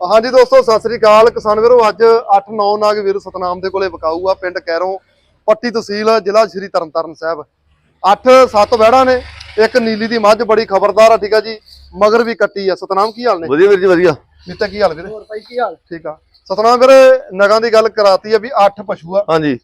ਹਾਂਜੀ ਦੋਸਤੋ ਸਤਿ ਸ੍ਰੀ ਅਕਾਲ। ਕਿਸਾਨ ਵੀਰੋ ਅੱਜ 8-9 ਨਾਗ ਵੀਰ ਸਤਨਾਮ ਦੇ ਕੋਲੇ ਵਿਕਾਊ ਆ ਪਿੰਡ ਕੈਰੋਂ ਪੱਟੀ ਤਹਿਸੀਲ ਜ਼ਿਲ੍ਹਾ ਸ਼੍ਰੀ ਤਰਨਤਾਰਨ ਸਾਹਿਬ। 8-7 ਵਹਿੜਾਂ ਨੇ ਇੱਕ ਨੀਲੀ ਦੀ ਮੱਝ ਬੜੀ ਖਬਰਦਾਰ ਆ ਠੀਕ ਆ ਜੀ ਮਗਰ ਵੀ ਕੱਟੀ ਆ। ਸਤਨਾਮ ਕੀ ਹਾਲ ਨੇ? ਵਧੀਆ ਵੀਰ ਜੀ ਵਧੀਆ। ਨੀਤਾ ਕੀ ਹਾਲ ਵੀਰੇ? ਹੋਰ ਭਾਈ ਕੀ ਹਾਲ? ਠੀਕ ਆ। ਸਤਨਾਮ ਵੀਰੇ ਨਗਾਂ ਦੀ ਗੱਲ ਕਰਾਤੀ ਆ ਵੀ 8 ਪਸ਼ੂ ਆ। ਹਾਂਜੀ।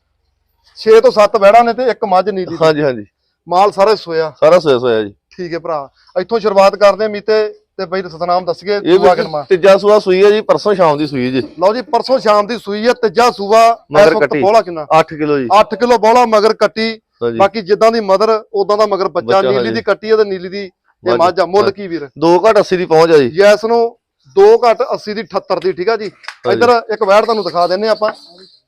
6 ਤੋਂ 7 ਵਹਿੜਾਂ ਨੇ ਤੇ ਇੱਕ ਮੱਝ ਨੀਲੀ ਦੀ। ਹਾਂਜੀ ਹਾਂਜੀ। ਮਾਲ ਸਾਰਾ ਸੋਇਆ। ਸਾਰਾ ਸੋਇਆ ਸੋਇਆ ਜੀ। ਠੀਕ ਹੈ ਭਰਾ। ਇੱਥੋਂ ਸ਼ੁਰੂਆਤ ਕਰਦੇ ਆ ਮੀਤੇ ਤੇ ਬਈ ਸਤਨਾਮ ਦੱਸਗੇ ਇਹ ਸੂਆ ਵੀ ਕਿਨਮਾ ਤੀਜਾ ਸੂਆ ਸੂਈ ਹੈ ਜੀ ਪਰਸੋਂ ਸ਼ਾਮ ਦੀ ਸੂਈ ਜੀ। ਲਓ ਜੀ ਪਰਸੋਂ ਸ਼ਾਮ ਦੀ ਸੂਈ ਹੈ ਤੀਜਾ ਸੂਆ ਮਗਰ ਕੱਟੀ। ਬੋਲਾ ਕਿੰਨਾ? 8 ਕਿਲੋ ਜੀ। 8 ਕਿਲੋ ਬੋਲਾ ਮਗਰ ਕੱਟੀ। ਬਾਕੀ ਜਿੱਦਾਂ ਦੀ ਮਦਰ ਉਦਾਂ ਦਾ ਮਗਰ ਬੱਚਾ ਨੀਲੀ। ਦੀ ਕੱਟੀ ਹੈ ਤੇ ਨੀਲੀ ਦੀ ਇਹ ਮੱਝ। ਆ ਮੁੱਲ ਕੀ ਵੀਰ? 2 ਘਟ 80 ਦੀ ਪਹੁੰਚ ਆ ਜੀ। ਯੈਸ ਨੂੰ 2 ਘੱਟ 80 ਦੀ 78 ਦੀ ਠੀਕ ਆ ਜੀ? ਇੱਧਰ ਇੱਕ ਵੈੜ ਤੁਹਾਨੂੰ ਦਿਖਾ ਦਿੰਨੇ ਆਪਾਂ।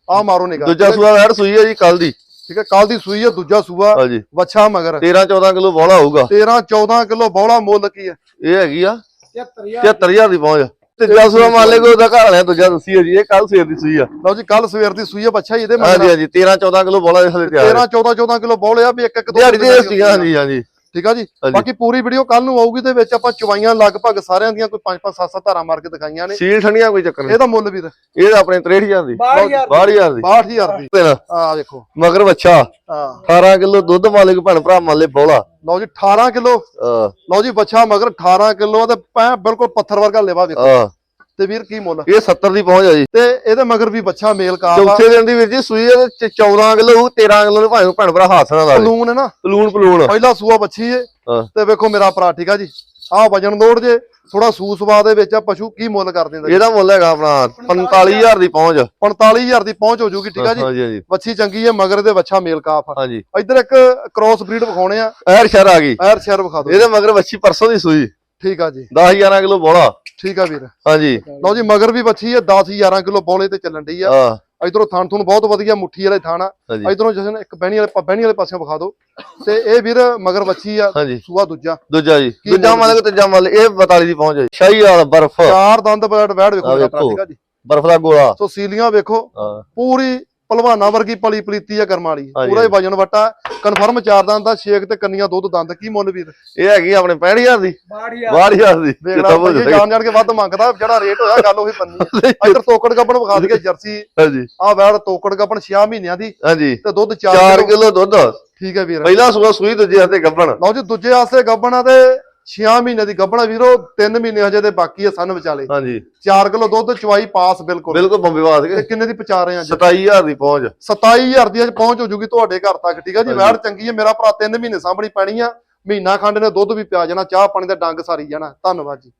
ਆਹ ਮਾਰੋ ਨਿਗਾ ਦੂਜਾ ਸੂਆ ਵੈੜ ਸੂਈ ਹੈ ਜੀ ਕੱਲ ਦੀ। ਠੀਕ ਹੈ ਕੱਲ ਦੀ ਸੂਈ ਹੈ ਦੂਜਾ ਸੂਆ ਹਾਂਜੀ। ਵੱਛਾ ਮਗਰ। 13 14 ਕਿਲੋ ਬੋਲਾ ਹੋਊਗਾ। 13 14 ਕਿਲੋ ਬੋਲਾ ਮੁੱਲ ਕੀ ਹੈ? ਇਹ ਹੈਗੀ ਆ 73000 73000 ਦੀ ਪਹੁੰਚ ਤੀਜਾ ਸੂਆ ਮੰਨ ਲੈ ਕੋਈ ਉਹਦਾ ਘਰ ਵਾਲਿਆ ਦੂਜਾ ਦੱਸੀ ਹੈ ਜੀ ਇਹ ਕੱਲ ਸਵੇਰ ਦੀ ਸੂਈ ਆ। ਲਓ ਜੀ ਕੱਲ ਸਵੇਰ ਦੀ ਸੂਈ ਹੈ ਬੱਚਾ ਇਹਦੇ ਹਾਂਜੀ ਮਗਰ ਹਾਂਜੀ 13 14 ਕਿਲੋ ਬੋਲਾ ਇਸ ਹਲੇ ਤਿਆਰ 13 14 14 ਕਿਲੋ ਬੋਲੇ ਆ ਵੀ ਇੱਕ ਇੱਕ ਦੋ ਦਿਹਾੜੀ ਦੇ ਸੀਗਾ ਹਾਂਜੀ ਹਾਂਜੀ। ਠੀਕ ਆ ਜੀ। ਬਾਕੀ ਪੂਰੀ ਵੀਡੀਓ ਕੱਲ ਨੂੰ ਆਊਗੀ ਤੇ ਵਿੱਚ ਆਪਾਂ ਚਵਾਈਆਂ ਲਗਭਗ ਸਾਰਿਆਂ ਦੀਆਂ ਕੋਈ 5 5 7 7 ਧਾਰਾਂ ਮਾਰ ਕੇ ਦਿਖਾਈਆਂ ਨੇ। ਸੀਲ ਠੰਡੀਆਂ ਕੋਈ ਚੱਕਰ ਨਹੀਂ। ਇਹਦਾ ਮੁੱਲ ਵੀਰ। ਇਹ ਤਾਂ ਆਪਣੇ 63000 ਦੀ। 62000 62000 ਦੀ। 62000 ਦੀ। ਆ ਵੇਖੋ ਮਗਰ ਬੱਚਾ ਹਾਂ। 18 ਕਿਲੋ ਦੁੱਧ ਮਾਲਕ ਭੈਣ ਭਰਾ ਮੰਨ ਲੈ ਬੋਲਾ। ਲਓ ਜੀ 18 ਕਿਲੋ। ਲਓ ਜੀ ਬੱਚਾ ਮਗਰ 18 ਕਿਲੋ ਤੇ ਪੈ ਬਿਲਕੁਲ ਪੱਥਰ ਵਰਗਾ ਲੇਵਾ ਵੇਖੋ ਤੇ ਵੀਰ ਕੀ ਮੁੱਲ? ਇਹ 70 ਦੀ ਪਹੁੰਚ ਆ ਜੀ। ਤੇ ਇਹਦੇ ਮਗਰ ਵੀ ਬੱਚਾ ਮੇਲ ਆ। ਚੌਥੇ ਦਿਨ ਦੀ ਵੀਰ ਜੀ ਸੂਈ ਇਹਦੇ ਚ 14 ਕਿਲੋ ਹੋਊ 13 ਕਿਲੋ ਨੂੰ ਭਾਵੇਂ ਭੈਣ ਭਰਾ ਲਾ ਦੇ ਪਲੂਨ ਹੈ ਨਾ? ਪਲੂਣ ਪਲੂਣ ਪਹਿਲਾ ਸੂਆ ਬੱਚੀ ਏ। ਹਾਂ। ਤੇ ਵੇਖੋ ਮੇਰਾ ਭਰਾ ਠੀਕ ਆ ਜੀ। ਆਹ ਵਜਨ ਲੋੜ ਜੇ ਥੋੜਾ ਸੂਸਵਾ ਦੇ ਵਿੱਚ ਆ ਪਸ਼ੂ ਕੀ ਮੁੱਲ ਕਰ ਦਿੰਦਾ ਇਹਦਾ ਮੁੱਲ ਹੈਗਾ ਆਪਣਾ 45000 ਦੀ ਪਹੁੰਚ। 45000 ਦੀ ਪਹੁੰਚ ਹੋ ਜੂਗੀ ਠੀਕ ਆ ਜੀ? ਵੱਛੀ ਚੰਗੀ ਏ ਮਗਰ ਦੇ ਵੱਛਾ ਮੇਲ ਕਾਫ ਆ। ਹਾਂਜੀ। ਇੱਧਰ ਇੱਕ ਕ੍ਰੋਸ ਬਰੀਡ ਵਿਖਾਉਣੇ ਆ। ਐਰ ਸ਼ਰ ਆ ਗਈ। ਐਰ ਸ਼ਹਿਰ ਵਿਖਾ ਦਿਓ। ਇਹਦੇ ਮਗਰ ਵੱਛੀ ਪਰਸੋਂ ਦੀ ਸੂਈ। ਠੀਕ ਆ ਜੀ। 10 11 ਕਿਲੋ ਬੋਲਾ। ਠੀਕ ਆ ਵੀਰ। ਹਾਂਜੀ। ਲਓ ਜੀ ਮਗਰ ਵੀ ਵੱਛੀ ਹੈ 10 11 ਕਿਲੋ ਬੋਲੇ ਤੇ ਚੱਲਣ ਡਈ ਆ। ਆ ਇਧਰੋਂ ਥਣ ਥੁਣ ਬਹੁਤ ਵਧੀਆ ਮੁੱਠੀ ਵਾਲੇ ਥਾਣਾ ਹਾਂਜੀ। ਇਧਰੋਂ ਜਸ਼ਨ ਇੱਕ ਬਹਿਣੀ ਵਾਲੇ ਬਹਿਣੀ ਵਾਲੇ ਪਾਸਿਓਂ ਵਿਖਾ ਦਿਓ। ਤੇ ਇਹ ਵੀਰ ਮਗਰ ਵੱਛੀ ਆ ਸੂਆ ਦੂਜਾ। ਦੂਜਾ ਜੀ। ਦੂਜਾ ਮੁੱਲ ਮੰਨ ਲਓ ਤੀਜਾ ਮੰਨ ਲਓ ਇਹ 42 ਦੀ ਪਹੁੰਚ ਆ ਜੀ। ਸ਼ਾਹੀ ਵਾਲਾ ਬਰਫ। ਚਾਰ ਦੰਦ ਬੈਠ ਬੈਠ ਵੇਖੋ। ਠੀਕ ਆ ਜੀ। ਬਰਫ ਦਾ ਗੋਲਾ। ਸੋ ਸੀਲੀਆਂ ਵੇਖੋ। ਹਾਂ। ਪੂਰੀ ਪਹਿਲਵਾਨਾਂ ਵਰਗੀ ਪਲੀ ਪਲੀਤੀ ਆ ਕਰਮ ਵਾਲੀ। ਪੂਰਾ ਹੀ ਵਜਨ ਵਟਾ। ਕਨਫਰਮ ਚਾਰ ਦੰਦ ਦਾ ਛੇਕ ਤੇ ਕੰਨੀਆਂ ਦੁੱਧ ਦੰਦ। ਕੀ ਮੁੱਲ ਵੀਰ? ਇਹ ਹੈਗੀ ਆਪਣੇ 65000 ਦੀ। 62000 62000 ਦੀ। ਜਾਣ ਜਾਣ ਕੇ ਵੱਧ ਮੰਗਦਾ ਜਿਹੜਾ ਰੇਟ ਹੋਇਆ ਗੱਲ ਉਹੀ ਪੰਨੀ ਇੱਧਰ ਤੋਕੜ ਗੱਬਣ ਵਿਖਾ ਦਈਏ ਜਰਸੀ। ਹਾਂਜੀ। ਆ ਵੈੜ ਤੋਕੜ ਗੱਬਣ 6 ਮਹੀਨਿਆਂ ਦੀ। ਹਾਂਜੀ। ਤੇ ਦੁੱਧ 4 4 ਕਿਲੋ। ਦੁੱਧ। ਠੀਕ ਹੈ ਵੀਰ। ਪਹਿਲਾ ਸੂਆ ਸੂਈ ਦੂਜੇ ਹੱਥੇ ਗੱਬਣ। ਲਓ ਜੀ ਦੂਜੇ ਆਸਤੇ ਗੱਬਣਾ ਤੇ 6 ਮਹੀਨੇ ਦੀ ਗੱਬਣਾ ਵੀਰੋ 3 ਮਹੀਨੇ ਹਜੇ ਤੇ ਬਾਕੀ ਆ ਸਨ ਵਿਚਾਲੇ। ਹਾਂਜੀ। 4 ਕਿਲੋ ਦੁੱਧ ਚਵਾਈ ਪਾਸ ਬਿਲਕੁਲ। ਬਿਲਕੁਲ ਬੰਬੇ ਵਾਸ ਕੇ। ਕਿੰਨੇ ਦੀ ਪਚਾ ਰਹੇ ਆ ਅੱਜ? 27000 ਦੀ ਪਹੁੰਚ। 27000 ਦੀ ਅੱਜ ਪਹੁੰਚ ਹੋ ਜੂਗੀ ਤੁਹਾਡੇ ਘਰ ਤੱਕ ਠੀਕ ਆ ਜੀ। ਵੈੜ ਚੰਗੀ ਹੈ ਮੇਰਾ ਭਰਾ 3 ਮਹੀਨੇ ਸਾਂਭਣੀ ਪੈਣੀ ਆ। ਮਹੀਨਾ ਖੰਡ ਨੇ ਦੁੱਧ ਵੀ ਪਿਆ ਜਾਣਾ ਚਾਹ ਪਾਣੀ ਦਾ ਡੰਗ ਸਾਰੀ ਜਾਣਾ। ਧੰਨਵਾਦ ਜੀ।